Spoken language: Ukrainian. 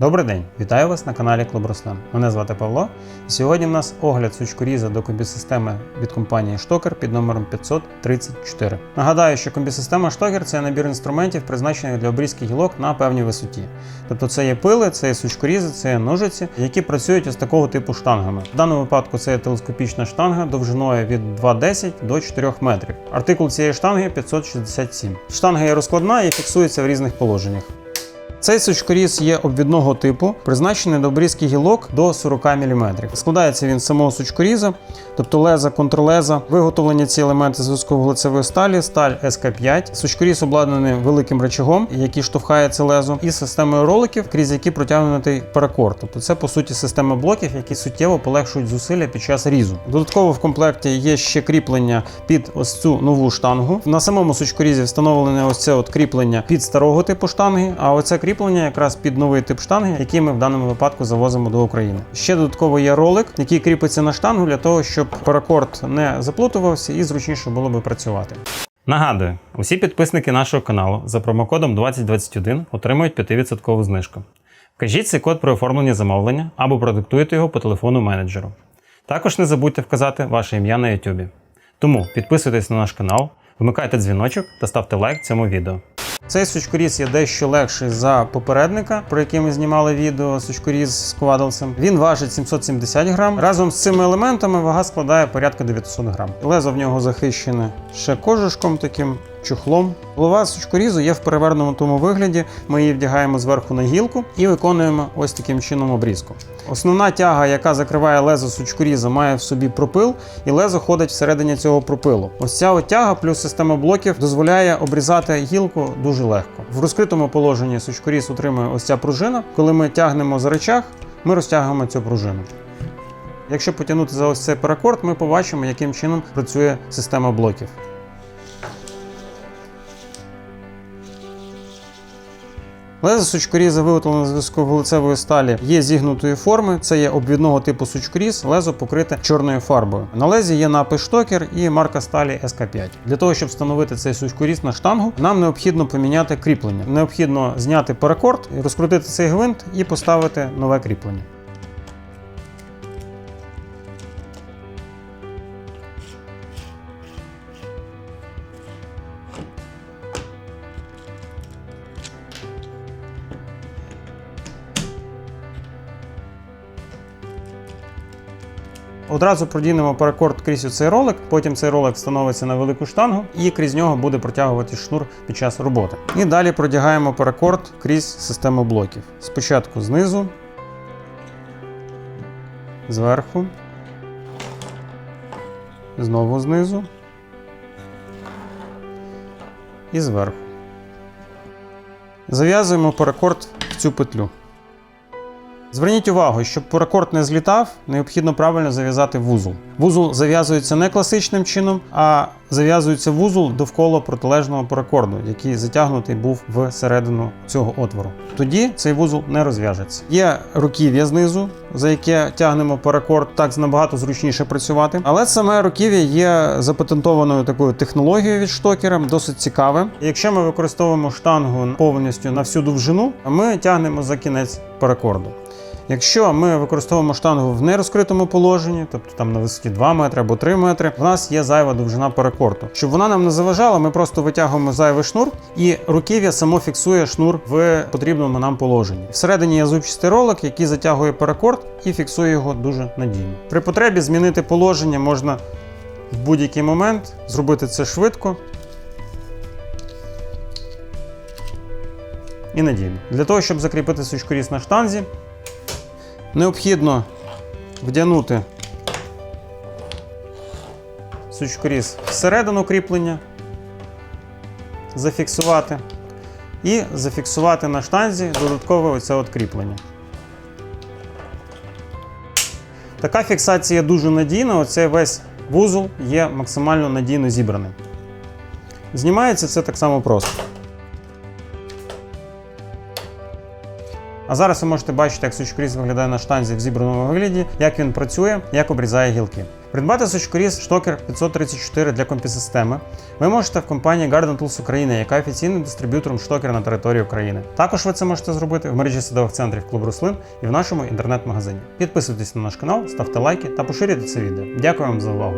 Добрий день! Вітаю вас на каналі Клуб Руслан. Мене звати Павло. І сьогодні в нас огляд сучкоріза до комбісистеми від компанії Штокер під номером 534. Нагадаю, що комбісистема Штокер це набір інструментів, призначених для обрізки гілок на певній висоті. Тобто це є пили, це є сучкорізи, це є ножиці, які працюють із такого типу штангами. В даному випадку це є телескопічна штанга довжиною від 2,10 до 4 метрів. Артикул цієї штанги 567. Штанга є розкладна і фіксується в різних положеннях. Цей сучкоріз є обвідного типу, призначений до обрізки гілок до 40 мм. Складається він з самого сучкоріза, тобто леза, контрлеза, виготовлені ці елементи з високовуглецевої сталі, сталь СК5. Сучкоріз обладнаний великим рычагом, який штовхає це лезо, і системою роликів, крізь які протягнутий паракорд. Тобто це по суті система блоків, які суттєво полегшують зусилля під час різу. Додатково в комплекті є ще кріплення під ось цю нову штангу. На самому сучкорізі встановлене ось це от кріплення під старого типу штанги, а оце кріплення якраз під новий тип штанги, який ми в даному випадку завозимо до України. Ще додатково є ролик, який кріпиться на штангу для того, щоб паракорд не заплутувався і зручніше було би працювати. Нагадую, усі підписники нашого каналу за промокодом 2021 отримують 5% знижку. Вкажіть цей код при оформленні замовлення або продиктуйте його по телефону менеджеру. Також не забудьте вказати ваше ім'я на YouTube. Тому підписуйтесь на наш канал, вмикайте дзвіночок та ставте лайк цьому відео. Цей сучкоріз є дещо легший за попередника, про який ми знімали відео сучкоріз з квадлсом. Він важить 770 грам. Разом з цими елементами вага складає порядка 900 грам. Лезо в нього захищене ще кожушком таким. Чохлом. Голова сучкорізу є в перевернутому вигляді. Ми її вдягаємо зверху на гілку і виконуємо ось таким чином обрізку. Основна тяга, яка закриває лезо сучкоріза, має в собі пропил, і лезо ходить всередині цього пропилу. Ось ця тяга плюс система блоків дозволяє обрізати гілку дуже легко. В розкритому положенні сучкоріз утримує ось ця пружина. Коли ми тягнемо за речах, ми розтягуємо цю пружину. Якщо потягнути за ось цей паракорд, ми побачимо, яким чином працює система блоків. Лезо сучкоріза виготовлене з високовуглецевої сталі є зігнутої форми. Це є обвідного типу сучкоріз, лезо покрите чорною фарбою. На лезі є напис штокер і марка сталі СК5. Для того, щоб встановити цей сучкоріз на штангу, нам необхідно поміняти кріплення. Необхідно зняти паракорд, розкрутити цей гвинт і поставити нове кріплення. Одразу продінемо паракорд крізь цей ролик, потім цей ролик встановиться на велику штангу і крізь нього буде протягувати шнур під час роботи. І далі продягаємо паракорд крізь систему блоків. Спочатку знизу, зверху, знову знизу і зверху. Зав'язуємо паракорд в цю петлю. Зверніть увагу, щоб паракорд не злітав, необхідно правильно зав'язати вузол. Вузол зав'язується не класичним чином, а зав'язується вузол довкола протилежного паракорду, який затягнутий був всередину цього отвору. Тоді цей вузол не розв'яжеться. Є руків'я знизу, за яке тягнемо паракорд, так набагато зручніше працювати. Але саме руків'я є запатентованою такою технологією від штокера, досить цікаве. Якщо ми використовуємо штангу повністю на всю довжину, ми тягнемо за кінець паракорду. Якщо ми використовуємо штангу в нерозкритому положенні, тобто там на висоті 2 метри або 3 метри, в нас є зайва довжина паракорду. Щоб вона нам не заважала, ми просто витягуємо зайвий шнур, і руків'я само фіксує шнур в потрібному нам положенні. Всередині є зубчастий ролик, який затягує паракорд і фіксує його дуже надійно. При потребі змінити положення можна в будь-який момент, зробити це швидко. І надійно. Для того, щоб закріпити сучкоріз на штанзі, Необхідно вдягнути сучкоріз всередину кріплення, зафіксувати і зафіксувати на штанзі додаткове оце от кріплення. Така фіксація дуже надійна, оцей весь вузол є максимально надійно зібраним. Знімається це так само просто. А зараз ви можете бачити, як сучкоріз виглядає на штанзі в зібраному вигляді, як він працює, як обрізає гілки. Придбати сучкоріз штокер 534 для компі-системи ви можете в компанії Garden Tools України, яка офіційним дистриб'ютором штокера на території України. Також ви це можете зробити в мережі садових центрів Клуб Руслин і в нашому інтернет-магазині. Підписуйтесь на наш канал, ставте лайки та поширюйте це відео. Дякую вам за увагу.